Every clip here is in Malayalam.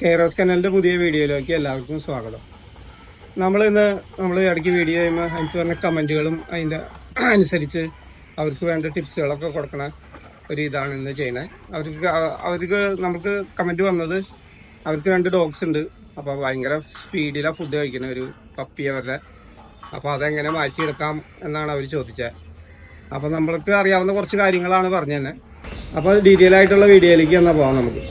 കെയറോസ് കനലിന്റെ പുതിയ വീഡിയോയിലേക്ക് എല്ലാവർക്കും സ്വാഗതം. നമ്മൾ ഇന്ന് നമ്മൾ ഇടയ്ക്ക് വീഡിയോ ചെയ്യുമ്പോൾ അതിന് പറഞ്ഞ കമന്റുകളും അതിന്റെ അനുസരിച്ച് അവർക്ക് വേണ്ട ടിപ്സുകളൊക്കെ കൊടുക്കണ ഒരു ഇതാണ് ഇന്ന് ചെയ്യണത് അവർക്ക് അവർക്ക് നമുക്ക് കമന്റ് വന്നത് അവർക്ക് രണ്ട് ഡോഗ്സ് ഉണ്ട്. അപ്പോൾ ഭയങ്കര സ്പീഡിലാണ് ഫുഡ് കഴിക്കുന്ന ഒരു പപ്പി അവരുടെ. അപ്പോൾ അതെങ്ങനെ മാറ്റിയെടുക്കാം എന്നാണ് അവർ ചോദിച്ചത് അപ്പോൾ നമ്മൾക്ക് അറിയാവുന്ന കുറച്ച് കാര്യങ്ങളാണ് പറഞ്ഞു തന്നെ അപ്പോൾ ഡീറ്റെയിൽ ആയിട്ടുള്ള വീഡിയോയിലേക്ക് എന്നാൽ പോകാം നമുക്ക്.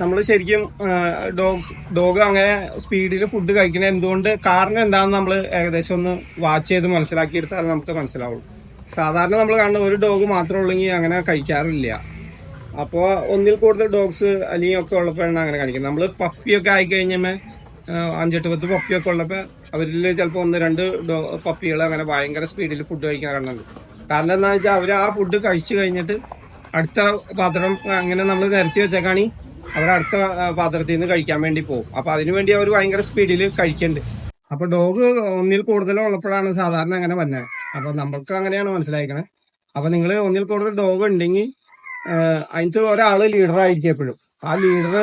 നമ്മൾ ശരിക്കും ഡോഗ് ഡോഗ് അങ്ങനെ സ്പീഡിൽ ഫുഡ് കഴിക്കുന്ന എന്തുകൊണ്ട് കാരണം എന്താണെന്ന് നമ്മൾ ഏകദേശം ഒന്ന് വാച്ച് ചെയ്ത് മനസ്സിലാക്കിയെടുത്താൽ നമുക്ക് മനസ്സിലാവുള്ളൂ. സാധാരണ നമ്മൾ കാണുന്ന ഒരു ഡോഗ് മാത്രമേ ഉള്ളെങ്കിൽ അങ്ങനെ കഴിക്കാറില്ല. അപ്പോൾ ഒന്നിൽ കൂടുതൽ ഡോഗ്സ് അല്ലെങ്കിൽ ഒക്കെ ഉള്ളപ്പോഴാണ് അങ്ങനെ കാണിക്കുന്നത്. നമ്മൾ പപ്പിയൊക്കെ ആയിക്കഴിഞ്ഞാൽ അഞ്ചെട്ട് പത്ത് പപ്പിയൊക്കെ ഉള്ളപ്പോൾ അവരിൽ ചിലപ്പോൾ ഒന്ന് രണ്ട് ഡോ പപ്പികൾ അങ്ങനെ ഭയങ്കര സ്പീഡിൽ ഫുഡ് കഴിക്കാൻ കാണുന്നുണ്ട് കാരണം എന്താ വെച്ചാൽ അവർ ആ ഫുഡ് കഴിച്ചു കഴിഞ്ഞിട്ട് അടുത്ത പാത്രം അങ്ങനെ നമ്മൾ നിരത്തി വെച്ചേക്കാണി അവർ അടുത്ത പാത്രത്തിൽ നിന്ന് കഴിക്കാൻ വേണ്ടി പോകും അപ്പൊ അതിനുവേണ്ടി അവർ ഭയങ്കര സ്പീഡിൽ കഴിക്കുന്നുണ്ട് അപ്പൊ ഡോഗ് ഒന്നിൽ കൂടുതൽ ഉള്ളപ്പോഴാണ് സാധാരണ അങ്ങനെ വന്നത് അപ്പൊ നമ്മൾക്ക് അങ്ങനെയാണ് മനസ്സിലാക്കണേ അപ്പൊ നിങ്ങൾ ഒന്നിൽ കൂടുതൽ ഡോഗ് ഉണ്ടെങ്കിൽ അതിനകത്ത് ഒരാൾ ലീഡർ ആയിരിക്കും എപ്പോഴും. ആ ലീഡർ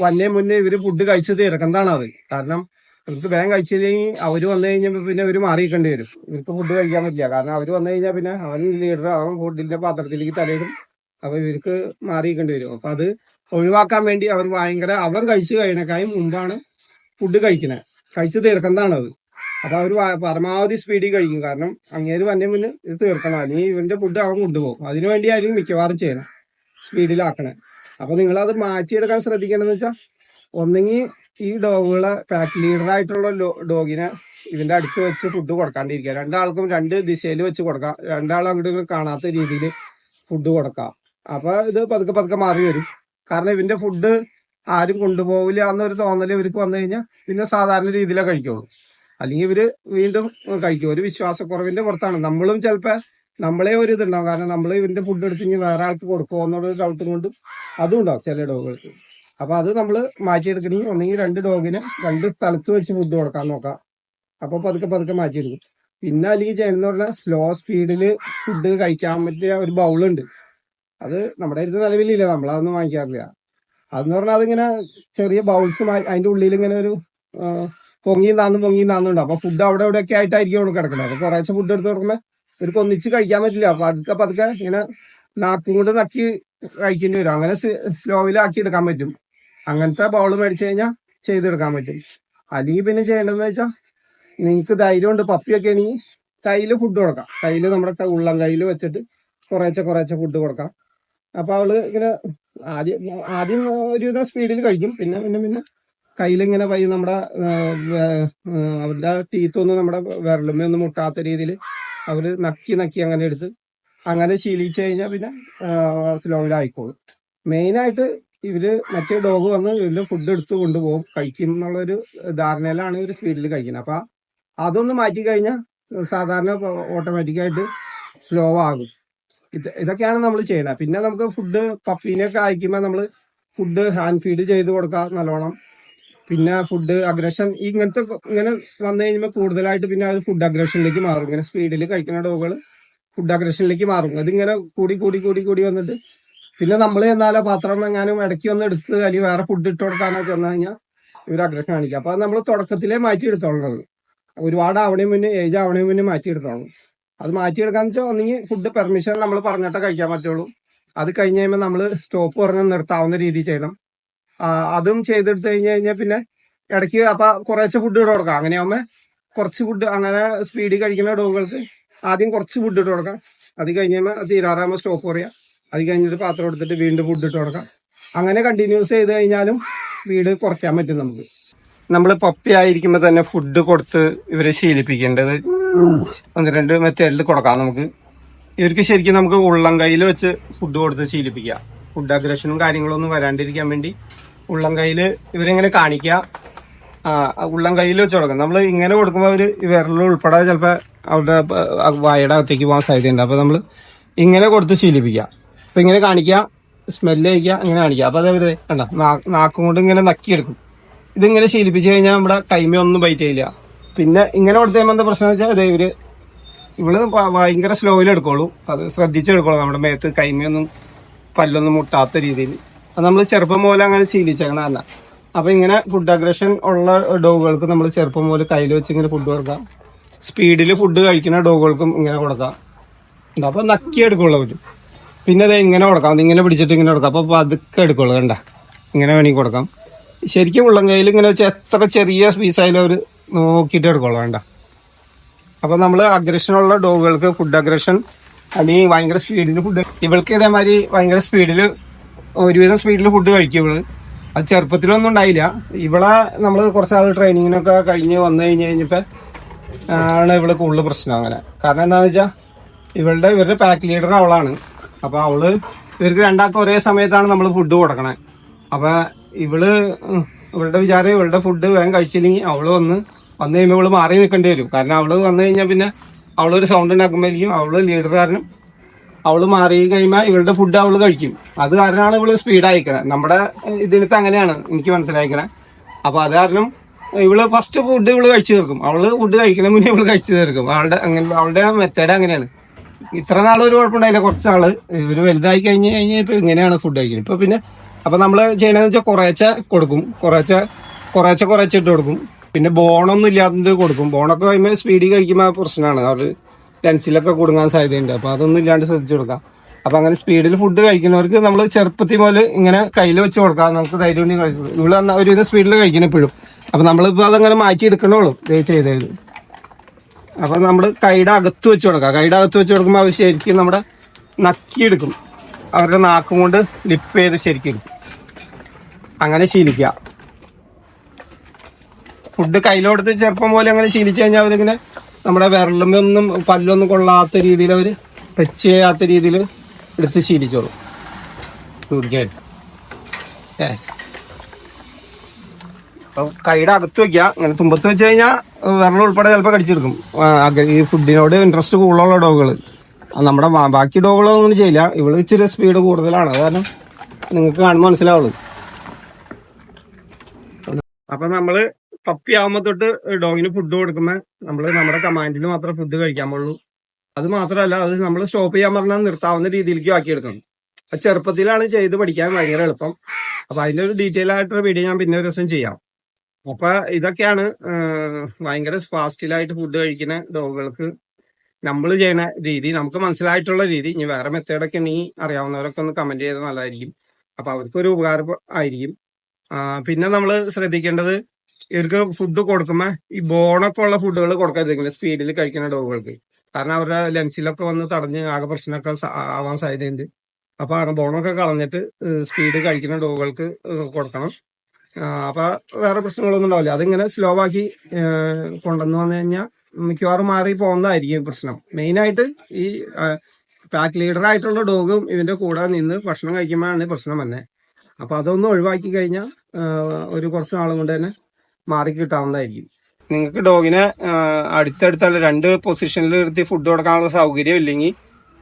വന്നേ മുന്നേ ഇവർ ഫുഡ് കഴിച്ചു തീർക്കുന്നതാണ് അത് കാരണം ഇവർക്ക് വേഗം കഴിച്ചില്ലെങ്കിൽ അവർ വന്നു കഴിഞ്ഞാൽ പിന്നെ അവർ മാറിയിക്കേണ്ടി വരും. ഇവർക്ക് ഫുഡ് കഴിക്കാൻ പറ്റില്ല. കാരണം അവർ വന്നു കഴിഞ്ഞാൽ പിന്നെ അവൻ ലീഡർ അവൻ ഫുഡിന്റെ പാത്രത്തിലേക്ക് തലയിടും. അപ്പൊ ഇവർക്ക് മാറിയിക്കേണ്ടി വരും. അപ്പൊ അത് ഒഴിവാക്കാൻ വേണ്ടി അവർ ഭയങ്കര അവർ കഴിച്ചു കഴിഞ്ഞക്കായി മുമ്പാണ് ഫുഡ് കഴിക്കുന്നത് കഴിച്ചു തീർക്കുന്നതാണത് അപ്പൊ അവർ പരമാവധി സ്പീഡിൽ കഴിക്കും. കാരണം അങ്ങേര് വന്നെ മുന്നേ ഇത് തീർക്കണം. അല്ലെങ്കിൽ ഇവന്റെ ഫുഡ് അവൻ കൊണ്ടുപോകും. അതിനു വേണ്ടിയായിരിക്കും മിക്കവാറും ചെയ്യണം. സ്പീഡിലാക്കണേ അപ്പൊ നിങ്ങൾ അത് മാറ്റിയെടുക്കാൻ ശ്രദ്ധിക്കണമെന്ന് വെച്ചാൽ ഒന്നെങ്കിൽ ഈ ഡോഗുകളെ പാക്ക് ലീഡർ ആയിട്ടുള്ള ഡോഗിനെ ഇതിന്റെ അടുത്ത് വെച്ച് ഫുഡ് കൊടുക്കാണ്ടിരിക്കുക. രണ്ടാൾക്കും രണ്ട് ദിശയിൽ വെച്ച് കൊടുക്കാം. രണ്ടാളും അങ്ങോട്ട് കാണാത്ത രീതിയിൽ ഫുഡ് കൊടുക്കാം. അപ്പൊ ഇത് പതുക്കെ പതുക്കെ മാറി വരും. കാരണം ഇവന്റെ ഫുഡ് ആരും കൊണ്ടുപോകില്ല എന്നൊരു തോന്നൽ ഇവർക്ക് വന്നു കഴിഞ്ഞാൽ പിന്നെ സാധാരണ രീതിയിലേ കഴിക്കുള്ളൂ. അല്ലെങ്കിൽ ഇവർ വീണ്ടും കഴിക്കും. ഒരു വിശ്വാസക്കുറവിന്റെ പുറത്താണ്. നമ്മളും ചിലപ്പോ നമ്മളെ ഒരു ഇതുണ്ടാവും. കാരണം നമ്മൾ ഇവന്റെ ഫുഡ് എടുത്ത് ഇനി വേറെ ആൾക്ക് കൊടുക്കുമോ എന്നുള്ള ഡൗട്ടും കൊണ്ട് അതും ഉണ്ടാവും ചില ഡോഗുകൾക്ക്. അപ്പൊ അത് നമ്മൾ മാറ്റിയെടുക്കണമെങ്കിൽ ഒന്നെങ്കിൽ രണ്ട് ഡോഗിന് രണ്ട് സ്ഥലത്ത് വെച്ച് ഫുഡ് കൊടുക്കാൻ നോക്കാം. അപ്പൊ പതുക്കെ പതുക്കെ മാറ്റിയെടുക്കും. പിന്നെ അല്ലെങ്കിൽ ചെയ്യുന്ന പറഞ്ഞാൽ സ്ലോ സ്പീഡിൽ ഫുഡ് കഴിക്കാൻ പറ്റിയ ഒരു ബൗളുണ്ട് അത് നമ്മുടെ അടുത്ത് നിലവിലില്ല. നമ്മളതൊന്നും വാങ്ങിക്കാറില്ല. അതെന്ന് പറഞ്ഞാൽ അതിങ്ങനെ ചെറിയ ബൗൾസ് അതിന്റെ ഉള്ളിൽ ഇങ്ങനെ ഒരു പൊങ്ങിയും താന്നും പൊങ്ങിയും താന്നുണ്ട് അപ്പൊ ഫുഡ് അവിടെ ഇവിടെ ഒക്കെ ആയിട്ടായിരിക്കും അവിടെ കിടക്കുന്നത്. അപ്പൊ കുറേശ്ശെ ഫുഡ് എടുത്ത് തുടങ്ങുമ്പോൾ ഒരു കൊന്നിച്ച് കഴിക്കാൻ പറ്റില്ല. അപ്പൊ പതുക്കെ പതുക്കെ ഇങ്ങനെ നാക്കും കൊണ്ട് നക്കി കഴിക്കേണ്ടി വരും. അങ്ങനെ സ്ലോവിലാക്കി എടുക്കാൻ പറ്റും. അങ്ങനത്തെ ബോൾ മേടിച്ചു കഴിഞ്ഞാൽ ചെയ്തെടുക്കാൻ പറ്റും. അല്ലെങ്കിൽ പിന്നെ ചെയ്യേണ്ടതെന്ന് വെച്ചാൽ നിങ്ങൾക്ക് ധൈര്യമുണ്ട് പപ്പിയൊക്കെ ആണെങ്കിൽ കയ്യിൽ ഫുഡ് കൊടുക്കാം. കയ്യിൽ നമ്മുടെ ഉള്ളം കയ്യിൽ വെച്ചിട്ട് കുറേശ്ശെ കുറേശ്ശെ ഫുഡ് കൊടുക്കാം. അപ്പൊ അവൾ ഇങ്ങനെ ആദ്യം ആദ്യം ഒരുവിധം സ്പീഡിൽ കഴിക്കും. പിന്നെ പിന്നെ പിന്നെ കയ്യിലിങ്ങനെ വൈ നമ്മുടെ അവരുടെ ടീത്തൊന്നും നമ്മുടെ വിരലുമ്മ ഒന്നും മുട്ടാത്ത രീതിയിൽ അവർ നക്കി നക്കി അങ്ങനെ എടുത്ത് അങ്ങനെ ശീലിച്ചു കഴിഞ്ഞാൽ പിന്നെ സ്ലോയിലായിക്കോളും മെയിനായിട്ട് ഇവർ മറ്റേ ഡോഗ് വന്ന് ഇവരുടെ ഫുഡ് എടുത്ത് കൊണ്ടുപോകും കഴിക്കും എന്നുള്ളൊരു ധാരണയിലാണ് ഇവർ സ്പീഡിൽ കഴിക്കുന്നത്. അപ്പൊ അതൊന്ന് മാറ്റി കഴിഞ്ഞാൽ സാധാരണ ഓട്ടോമാറ്റിക്കായിട്ട് സ്ലോ ആകും. ഇത് ഇതൊക്കെയാണ് നമ്മൾ ചെയ്യണത് പിന്നെ നമുക്ക് ഫുഡ് പപ്പീനെയൊക്കെ അയക്കുമ്പോൾ നമ്മൾ ഫുഡ് ഹാൻഡ് ഫീഡ് ചെയ്ത് കൊടുക്കാം നല്ലോണം. പിന്നെ ഫുഡ് അഗ്രഷൻ ഇങ്ങനത്തെ ഇങ്ങനെ വന്നു കഴിയുമ്പോൾ കൂടുതലായിട്ട് പിന്നെ അത് ഫുഡ് അഗ്രഷനിലേക്ക് മാറും. ഇങ്ങനെ സ്പീഡിൽ കഴിക്കുന്ന ഡോഗുകൾ ഫുഡ് അഗ്രഷനിലേക്ക് മാറും. അതിങ്ങനെ കൂടി കൂടി കൂടി കൂടി വന്നിട്ട് പിന്നെ നമ്മൾ എന്നാലും പാത്രം എങ്ങാനും ഇടയ്ക്ക് ഒന്ന് എടുത്ത് അല്ലെങ്കിൽ വേറെ ഫുഡ് ഇട്ട് കൊടുക്കാനൊക്കെ വന്നു കഴിഞ്ഞാൽ ഇവർ അഗ്രഷൻ കാണിക്കുക അപ്പൊ നമ്മൾ തുടക്കത്തിലേ മാറ്റി എടുത്തോളണം ഒരുപാട് ആവണേ മുന്നേ ഏജ് ആവണേ മുന്നേ മാറ്റി എടുത്തോളണം. അത് മാറ്റി എടുക്കാന്ന് വെച്ചാൽ ഒന്നെങ്കിൽ ഫുഡ് പെർമിഷൻ നമ്മൾ പറഞ്ഞിട്ടേ കഴിക്കാൻ പറ്റുള്ളൂ. അത് കഴിഞ്ഞ് കഴിയുമ്പോൾ നമ്മൾ സ്റ്റോപ്പ് പറഞ്ഞ് നിർത്താവുന്ന രീതിയിൽ ചെയ്യണം. അതും ചെയ്തെടുത്ത് കഴിഞ്ഞ് കഴിഞ്ഞാൽ പിന്നെ ഇടയ്ക്ക് അപ്പൊ കുറേശ്ശെ ഫുഡ് ഇട്ട് കൊടുക്കാം. അങ്ങനെയാവുമ്പോൾ കുറച്ച് ഫുഡ് അങ്ങനെ സ്പീഡിൽ കഴിക്കുന്ന ഡോഗുകൾക്ക് ആദ്യം കുറച്ച് ഫുഡ് ഇട്ട് കൊടുക്കാം. അത് കഴിഞ്ഞ് കഴിയുമ്പോൾ തീരാറാകുമ്പോൾ സ്റ്റോപ്പ് പറയാം. അത് കഴിഞ്ഞിട്ട് പാത്രം എടുത്തിട്ട് വീണ്ടും ഫുഡ് ഇട്ട് കൊടുക്കാം. അങ്ങനെ കണ്ടിന്യൂസ് ചെയ്ത് കഴിഞ്ഞാലും വീട് കുറയ്ക്കാൻ പറ്റും നമുക്ക്. നമ്മൾ പപ്പി ആയിരിക്കുമ്പോൾ തന്നെ ഫുഡ് കൊടുത്ത് ഇവരെ ശീലിപ്പിക്കേണ്ടത് ഒന്ന് രണ്ട് മെത്തേഡിൽ കൊടുക്കാം നമുക്ക്. ഇവർക്ക് ശരിക്കും നമുക്ക് ഉള്ളം കയ്യിൽ വെച്ച് ഫുഡ് കൊടുത്ത് ശീലിപ്പിക്കാം ഫുഡ് അഗ്രഷനും കാര്യങ്ങളൊന്നും വരാണ്ടിരിക്കാൻ വേണ്ടി ഉള്ളം കയ്യിൽ ഇവരെങ്ങനെ കാണിക്കുക. ഉള്ളം കയ്യിൽ വെച്ച് കൊടുക്കാം. നമ്മൾ ഇങ്ങനെ കൊടുക്കുമ്പോൾ അവർ വിരൽ ഉൾപ്പെടെ ചിലപ്പോൾ അവരുടെ വായയുടെ അകത്തേക്ക് പോകാൻ സാധ്യതയുണ്ട്. അപ്പോൾ നമ്മൾ ഇങ്ങനെ കൊടുത്ത് ശീലിപ്പിക്കുക. അപ്പൊ ഇങ്ങനെ കാണിക്കുക സ്മെല്ല് കഴിക്കുക അങ്ങനെ കാണിക്കുക. അപ്പൊ അതവര് കണ്ട നാക്കും കൊണ്ട് ഇങ്ങനെ നക്കിയെടുക്കും. ഇതിങ്ങനെ ശീലിപ്പിച്ചു കഴിഞ്ഞാൽ നമ്മുടെ കൈമ ഒന്നും ബൈറ്റ് ചെയ്യില്ല. പിന്നെ ഇങ്ങനെ കൊടുത്തു കഴിയുമ്പോൾ എന്താ പ്രശ്നം വെച്ചാൽ ഇവർ ഇവൾ ഭയങ്കര സ്ലോയിൽ എടുക്കുള്ളൂ അത് ശ്രദ്ധിച്ചെടുക്കുള്ളൂ നമ്മുടെ മേത്ത് കൈമയൊന്നും പല്ലൊന്നും മുട്ടാത്ത രീതിയിൽ. അത് നമ്മൾ ചെറുപ്പം പോലെ അങ്ങനെ ശീലിച്ചേക്കണം അല്ല അപ്പൊ ഇങ്ങനെ ഫുഡ് അഗ്രഷൻ ഉള്ള ഡോഗുകൾക്ക് നമ്മൾ ചെറുപ്പം പോലെ കയ്യിൽ വെച്ച് ഇങ്ങനെ ഫുഡ് കൊടുക്കാം. സ്പീഡിൽ ഫുഡ് കഴിക്കുന്ന ഡോഗുകൾക്കും ഇങ്ങനെ കൊടുക്കാം. അപ്പൊ നക്കി എടുക്കുള്ളൂ അവർ പിന്നെ അത് ഇങ്ങനെ കൊടുക്കാം. ഇങ്ങനെ പിടിച്ചിട്ട് ഇങ്ങനെ കൊടുക്കാം. അപ്പോൾ പതുക്കെ എടുക്കുള്ളൂ കണ്ട? ഇങ്ങനെ വേണമെങ്കിൽ കൊടുക്കാം. ശരിക്കും ഉള്ളം കയ്യിൽ ഇങ്ങനെ വെച്ചാൽ എത്ര ചെറിയ സ്പീസായാലും അവർ നോക്കിയിട്ട് എടുക്കുള്ളൂ വേണ്ട അപ്പൊ നമ്മൾ അഗ്രഷനുള്ള ഡോഗുകൾക്ക് ഫുഡ് അഗ്രഷൻ അല്ലെങ്കിൽ ഭയങ്കര സ്പീഡിൽ ഫുഡ് ഇവൾക്ക് ഇതേമാതിരി ഭയങ്കര സ്പീഡിൽ ഒരുവിധം സ്പീഡിൽ ഫുഡ് കഴിക്കും ഇവൾ. അത് ചെറുപ്പത്തിലൊന്നും ഉണ്ടായില്ല. ഇവളെ നമ്മൾ കുറച്ച് കുറച്ചാൾ ട്രെയിനിങ്ങിനൊക്കെ കഴിഞ്ഞ് വന്നു കഴിഞ്ഞ് കഴിഞ്ഞപ്പോൾ ആണ് ഇവൾ കൂടുതൽ പ്രശ്നം അങ്ങനെ. കാരണം എന്താണെന്ന് വെച്ചാൽ ഇവളുടെ ഇവരുടെ പാക്ക് ലീഡർ അവളാണ്. അപ്പൊ അവൾ ഇവർക്ക് രണ്ടാൾക്കും ഒരേ സമയത്താണ് നമ്മൾ ഫുഡ് കൊടുക്കണേ. അപ്പൊ ഇവൾ ഇവളുടെ വിചാരം ഇവളുടെ ഫുഡ് വേഗം കഴിച്ചില്ലെങ്കിൽ അവൾ വന്ന് വന്നു കഴിയുമ്പോൾ ഇവൾ മാറി നിൽക്കേണ്ടി വരും. കാരണം അവൾ വന്നു കഴിഞ്ഞാൽ പിന്നെ അവളൊരു സൗണ്ട് ഉണ്ടാക്കുമ്പോഴേക്കും അവൾ ലീഡർ കാരണം അവൾ മാറി കഴിയുമ്പോൾ ഇവളുടെ ഫുഡ് അവൾ കഴിക്കും. അത് കാരണമാണ് ഇവൾ സ്പീഡ് നമ്മുടെ ഇതിനകത്ത് അങ്ങനെയാണ് എനിക്ക് മനസ്സിലാക്കണേ അപ്പൊ അത് കാരണം ഇവൾ ഫസ്റ്റ് ഫുഡ് ഇവൾ കഴിച്ചു തീർക്കും. അവൾ ഫുഡ് കഴിക്കണ മുന്നേ ഇവൾ കഴിച്ചു തീർക്കും. അവളുടെ അങ്ങനെ അവളുടെ മെത്തേഡ് അങ്ങനെയാണ്. ഇത്ര നാൾ ഒരു കുഴപ്പമുണ്ടായില്ല. കുറച്ച് നാൾ ഇവർ വലുതായി കഴിഞ്ഞ് കഴിഞ്ഞ് ഇപ്പൊ ഇങ്ങനെയാണ് ഫുഡ് കഴിക്കുന്നത്. ഇപ്പൊ പിന്നെ അപ്പൊ നമ്മൾ ചെയ്യണമെന്ന് വെച്ചാൽ കുറേച്ച കൊടുക്കും. കുറേച്ച കുറേച്ച കുറേച്ച ഇട്ട് കൊടുക്കും. പിന്നെ ബോണൊന്നും ഇല്ലാത്തത് കൊടുക്കും. ബോണൊക്കെ കഴിയുമ്പോൾ സ്പീഡിൽ കഴിക്കുമ്പോൾ പ്രശ്നമാണ്. അവർ ലെൻസിലൊക്കെ കൊടുങ്ങാൻ സാധ്യതയുണ്ട്. അപ്പൊ അതൊന്നും ഇല്ലാണ്ട് ശ്രദ്ധിച്ചു കൊടുക്കാം. അപ്പൊ അങ്ങനെ സ്പീഡിൽ ഫുഡ് കഴിക്കുന്നവർക്ക് നമ്മൾ ചെറുപ്പത്തിൽ മുതൽ ഇങ്ങനെ കയ്യിൽ വെച്ച് കൊടുക്കാം. നമുക്ക് ധൈര്യം കഴിച്ചു ഇവിടെ ഒരു സ്പീഡിൽ കഴിക്കണം ഇപ്പോഴും. അപ്പൊ നമ്മളിപ്പോ അതങ്ങനെ മാറ്റി എടുക്കണോളും ചെയ്തത്. അപ്പൊ നമ്മൾ കൈയുടെ അകത്ത് വെച്ച് കൊടുക്കാം. കൈയുടെ അകത്ത് വെച്ച് കൊടുക്കുമ്പോൾ അവർ ശരിക്കും നമ്മുടെ നക്കിയെടുക്കും അവരുടെ നാക്കും കൊണ്ട് ലിപ്പ് ചെയ്ത് ശരിക്കും അങ്ങനെ ശീലിക്കുക. ഫുഡ് കയ്യിലോടുത്ത് ചെറുപ്പം പോലെ അങ്ങനെ ശീലിച്ചു കഴിഞ്ഞാൽ അവരിങ്ങനെ നമ്മുടെ വിരലുമൊന്നും പല്ലൊന്നും കൊള്ളാത്ത രീതിയിൽ അവർ ടച്ച് ചെയ്യാത്ത രീതിയിൽ എടുത്ത് ശീലിച്ചോളും. തീർച്ചയായിട്ടും അപ്പൊ കൈയുടെ അകത്ത് വെക്കുക. അങ്ങനെ തുമ്പത്ത് വെച്ച് കഴിഞ്ഞാൽ വിരൽ ഉൾപ്പെടെ ചിലപ്പോൾ കടിച്ചെടുക്കും. ഈ ഫുഡിനോട് ഇൻട്രസ്റ്റ് കൂടുതലുള്ള ഡോഗുകൾ നമ്മുടെ ബാക്കി ഡോഗുകളൊന്നും ചെയ്യില്ല. ഇവൾ ഇച്ചിരി സ്പീഡ് കൂടുതലാണ്. കാരണം നിങ്ങൾക്ക് കാണുമ്പോൾ മനസ്സിലാവുള്ളൂ. അപ്പൊ നമ്മൾ പപ്പി ആവുമ്പോ തൊട്ട് ഡോഗിന് ഫുഡ് കൊടുക്കുമ്പോ നമ്മൾ നമ്മുടെ കമാൻഡിൽ മാത്രമേ ഫുഡ് കഴിക്കാൻ പാടുള്ളൂ. അത് മാത്രമല്ല അത് നമ്മൾ സ്റ്റോപ്പ് ചെയ്യാൻ പറഞ്ഞാൽ നിർത്താവുന്ന രീതിയിലേക്ക് ആക്കിയെടുക്കണം അത് ചെറുപ്പത്തിലാണ് ചെയ്ത് പഠിക്കാൻ ഭയങ്കര എളുപ്പം. അപ്പൊ അതിന്റെ ഒരു ഡീറ്റെയിൽ ആയിട്ടൊരു വീഡിയോ ഞാൻ പിന്നെ ഒരു ദിവസം ചെയ്യാം. അപ്പൊ ഇതൊക്കെയാണ് ഭയങ്കര ഫാസ്റ്റിലായിട്ട് ഫുഡ് കഴിക്കുന്ന ഡോഗുകൾക്ക് നമ്മൾ ചെയ്യുന്ന രീതി നമുക്ക് മനസ്സിലായിട്ടുള്ള രീതി. ഇനി വേറെ മെത്തേഡൊക്കെ നീ അറിയാവുന്നവരൊക്കെ ഒന്ന് കമന്റ് ചെയ്താൽ നല്ലതായിരിക്കും. അപ്പൊ അവർക്കൊരു ഉപകാരം ആയിരിക്കും. പിന്നെ നമ്മൾ ശ്രദ്ധിക്കേണ്ടത് ഇവർക്ക് ഫുഡ് കൊടുക്കുമ്പോൾ ഈ ബോണൊക്കെ ഉള്ള ഫുഡുകൾ കൊടുക്കാതിരിക്കില്ല സ്പീഡിൽ കഴിക്കുന്ന ഡോഗുകൾക്ക് കാരണം അവരുടെ ലെൻസിലൊക്കെ വന്ന് തടഞ്ഞ് ആകെ പ്രശ്നമൊക്കെ ആവാൻ സാധ്യതയുണ്ട്. അപ്പൊ ആ ബോണൊക്കെ കളഞ്ഞിട്ട് സ്പീഡ് കഴിക്കുന്ന ഡോഗുകൾക്ക് കൊടുക്കണം. അപ്പൊ വേറെ പ്രശ്നങ്ങളൊന്നും ഉണ്ടാവില്ല. അതിങ്ങനെ സ്ലോ ആക്കി കൊണ്ടുവന്നു വന്നു കഴിഞ്ഞാൽ മിക്കവാറും മാറി പോകുന്നതായിരിക്കും പ്രശ്നം. മെയിൻ ആയിട്ട് ഈ പാക്ക് ലീഡർ ആയിട്ടുള്ള ഡോഗും ഇതിന്റെ കൂടെ നിന്ന് ഭക്ഷണം കഴിക്കുമ്പോഴാണ് പ്രശ്നം തന്നെ അപ്പൊ അതൊന്ന് ഒഴിവാക്കി കഴിഞ്ഞാൽ ഒരു കുറച്ച് നാളും കൊണ്ട് തന്നെ മാറി കിട്ടാവുന്നതായിരിക്കും. നിങ്ങൾക്ക് ഡോഗിനെ അടുത്തടുത്തല്ല രണ്ട് പൊസിഷനിൽ നിർത്തി ഫുഡ് കൊടുക്കാനുള്ള സൗകര്യം ഇല്ലെങ്കിൽ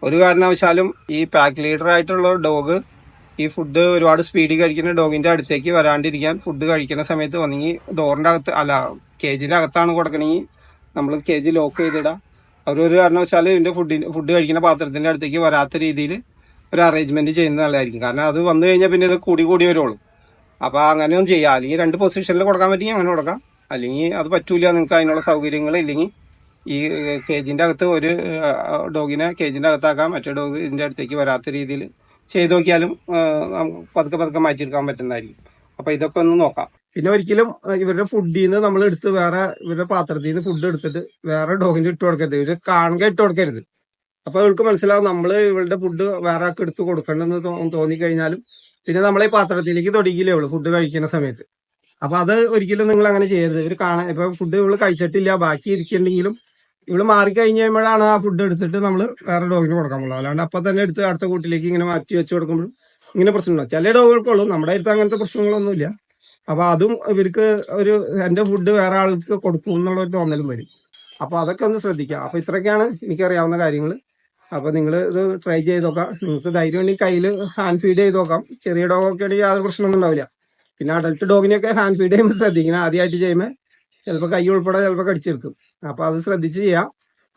ഒരു കാരണവശാലും ഈ പാക്ക് ലീഡർ ആയിട്ടുള്ള ഡോഗ് ഈ ഫുഡ് ഒരുപാട് സ്പീഡിൽ കഴിക്കുന്ന ഡോഗിന്റെ അടുത്തേക്ക് വരാണ്ടിരിക്കാൻ ഫുഡ് കഴിക്കുന്ന സമയത്ത് വന്നെങ്കിൽ ഡോറിന്റെ അകത്ത് അല്ല കേജിന്റെ അകത്താണ് കൊടുക്കണമെങ്കിൽ നമ്മൾ കേജ് ലോക്ക് ചെയ്തിടാം. അവരൊരു വെച്ചാൽ ഇതിന്റെ ഫുഡിന് ഫുഡ് കഴിക്കുന്ന പാത്രത്തിന്റെ അടുത്തേക്ക് വരാത്ത രീതിയിൽ ഒരു അറേഞ്ച്മെന്റ് ചെയ്യുന്നത് നല്ലതായിരിക്കും. കാരണം അത് വന്നു കഴിഞ്ഞാൽ പിന്നെ ഇത് കൂടി കൂടി വരുള്ളൂ അപ്പൊ അങ്ങനെയൊന്നും ചെയ്യാം. അല്ലെങ്കിൽ രണ്ട് പൊസിഷനിൽ കൊടുക്കാൻ പറ്റിയെങ്കിൽ അങ്ങനെ കൊടുക്കാം. അല്ലെങ്കിൽ അത് പറ്റൂല നിങ്ങൾക്ക് അതിനുള്ള സൗകര്യങ്ങൾ ഇല്ലെങ്കിൽ ഈ കേജിന്റെ അകത്ത് ഒരു ഡോഗിനെ കേജിന്റെ അകത്താക്കാം. മറ്റേ ഡോഗിന്റെ അടുത്തേക്ക് വരാത്ത രീതിയിൽ ചെയ്തു നോക്കിയാലും പതുക്കെ പതുക്കെ മാറ്റിയെടുക്കാൻ പറ്റുന്നതായിരിക്കും. അപ്പൊ ഇതൊക്കെ ഒന്ന് നോക്കാം. പിന്നെ ഒരിക്കലും ഇവരുടെ ഫുഡിൽ നിന്ന് നമ്മൾ എടുത്ത് വേറെ ഇവരുടെ പാത്രത്തിൽ നിന്ന് ഫുഡ് എടുത്തിട്ട് വേറെ ഡോഗിന് ഇട്ട് കൊടുക്കരുത്. ഇവർ കാണുക ഇട്ട് കൊടുക്കരുത്. അപ്പൊ ഇവർക്ക് മനസ്സിലാവും നമ്മൾ ഇവളുടെ ഫുഡ് വേറെ ആൾക്ക് എടുത്ത് കൊടുക്കണ്ടെന്ന് തോന്നിക്കഴിഞ്ഞാലും പിന്നെ നമ്മളെ പാത്രത്തിലേക്ക് തൊടിക്കില്ലേ ഉള്ളൂ ഫുഡ് കഴിക്കുന്ന സമയത്ത്. അപ്പൊ അത് ഒരിക്കലും നിങ്ങൾ അങ്ങനെ ചെയ്യരുത്. ഇവർ കാണാൻ ഇപ്പൊ ഫുഡ് ഇവൾ കഴിച്ചിട്ടില്ല ബാക്കി ഇരിക്കുന്നുണ്ടെങ്കിലും ഇവൾ മാറി കഴിഞ്ഞ് കഴിയുമ്പോഴാണ് ആ ഫുഡ് എടുത്തിട്ട് നമ്മൾ വേറെ ഡോഗിന് കൊടുക്കാൻ പോകുന്നത്. അല്ലാണ്ട് അപ്പൊ തന്നെ എടുത്ത് അടുത്ത കൂട്ടിലേക്ക് ഇങ്ങനെ മാറ്റി വെച്ച് കൊടുക്കുമ്പോൾ ഇങ്ങനെ പ്രശ്നമുണ്ടാവും ചില ഡോഗുകൾക്കുള്ളൂ നമ്മുടെ അടുത്ത് അങ്ങനത്തെ പ്രശ്നങ്ങളൊന്നുമില്ല. അപ്പൊ അതും ഇവർക്ക് ഒരു എന്റെ ഫുഡ് വേറെ ആൾക്ക് കൊടുക്കും എന്നുള്ള ഒരു തോന്നലും വരും. അപ്പൊ അതൊക്കെ ഒന്ന് ശ്രദ്ധിക്കാം. അപ്പൊ ഇത്രയൊക്കെയാണ് എനിക്കറിയാവുന്ന കാര്യങ്ങൾ അപ്പൊ നിങ്ങൾ ഇത് ട്രൈ ചെയ്ത് നോക്കാം. നിങ്ങൾക്ക് ധൈര്യം ഉണ്ടെങ്കിൽ കയ്യിൽ ഹാൻഡ് ഫീഡ് ചെയ്ത് നോക്കാം. ചെറിയ ഡോഗൊക്കെ ആണെങ്കിൽ യാതൊരു പ്രശ്നമൊന്നും ഉണ്ടാവില്ല. പിന്നെ അഡൽട്ട് ഡോഗിനെയൊക്കെ ഹാൻഡ് ഫീഡ് ചെയ്യുമ്പോൾ ശ്രദ്ധിക്കണം. ആദ്യമായിട്ട് ചെയ്യുമ്പോൾ ചിലപ്പോൾ കൈ ഉൾപ്പെടെ ചിലപ്പോൾ കടിച്ചെടുക്കും അപ്പൊ അത് ശ്രദ്ധിച്ച് ചെയ്യാം.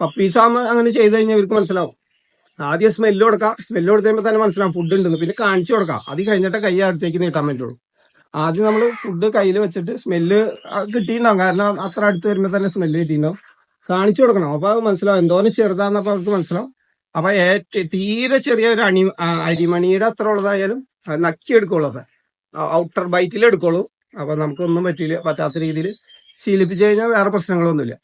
പപ്പീസ് അങ്ങനെ ചെയ്ത് കഴിഞ്ഞാൽ ഇവർക്ക് മനസ്സിലാവും. ആദ്യം സ്മെല്ല് കൊടുക്കാം. സ്മെല്ല് കൊടുത്തുമ്പോൾ തന്നെ മനസ്സിലാവും ഫുഡ് ഉണ്ടെന്ന്. പിന്നെ കാണിച്ചു കൊടുക്കാം. അത് കഴിഞ്ഞിട്ട് കൈ അടുത്തേക്ക് നീട്ടാൻ പറ്റുള്ളൂ. ആദ്യം നമ്മൾ ഫുഡ് കയ്യിൽ വെച്ചിട്ട് സ്മെല്ല് കിട്ടിയിട്ടുണ്ടാവും. കാരണം അത്ര അടുത്ത് വരുമ്പോൾ തന്നെ സ്മെല്ല് കിട്ടിയിട്ടുണ്ടാവും. കാണിച്ചു കൊടുക്കണം. അപ്പൊ അത് മനസ്സിലാവും. എന്തോരം ചെറുതാന്നപ്പോ അവർക്ക് മനസ്സിലാവും. അപ്പൊ ഏറ്റവും തീരെ ചെറിയ ഒരു അണി അരിമണിയുടെ അത്ര ഉള്ളതായാലും അത് നക്കി എടുക്കുള്ളൂ അപ്പൊ ഔട്ടർ ബൈറ്റിൽ എടുക്കുള്ളൂ. അപ്പൊ നമുക്കൊന്നും പറ്റില്ല പറ്റാത്ത രീതിയിൽ ശീലിപ്പിച്ചു കഴിഞ്ഞാൽ വേറെ പ്രശ്നങ്ങളൊന്നുമില്ല.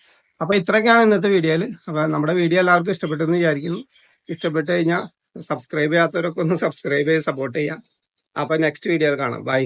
അപ്പൊ ഇത്രയൊക്കെയാണ് ഇന്നത്തെ വീഡിയോയിൽ അപ്പൊ നമ്മുടെ വീഡിയോ എല്ലാവർക്കും ഇഷ്ടപ്പെട്ടെന്ന് വിചാരിക്കുന്നു. ഇഷ്ടപ്പെട്ട് കഴിഞ്ഞാൽ സബ്സ്ക്രൈബ് ചെയ്യാത്തവരൊക്കെ ഒന്ന് സബ്സ്ക്രൈബ് ചെയ്ത് സപ്പോർട്ട് ചെയ്യാം. അപ്പൊ നെക്സ്റ്റ് വീഡിയോയിൽ കാണാം. ബൈ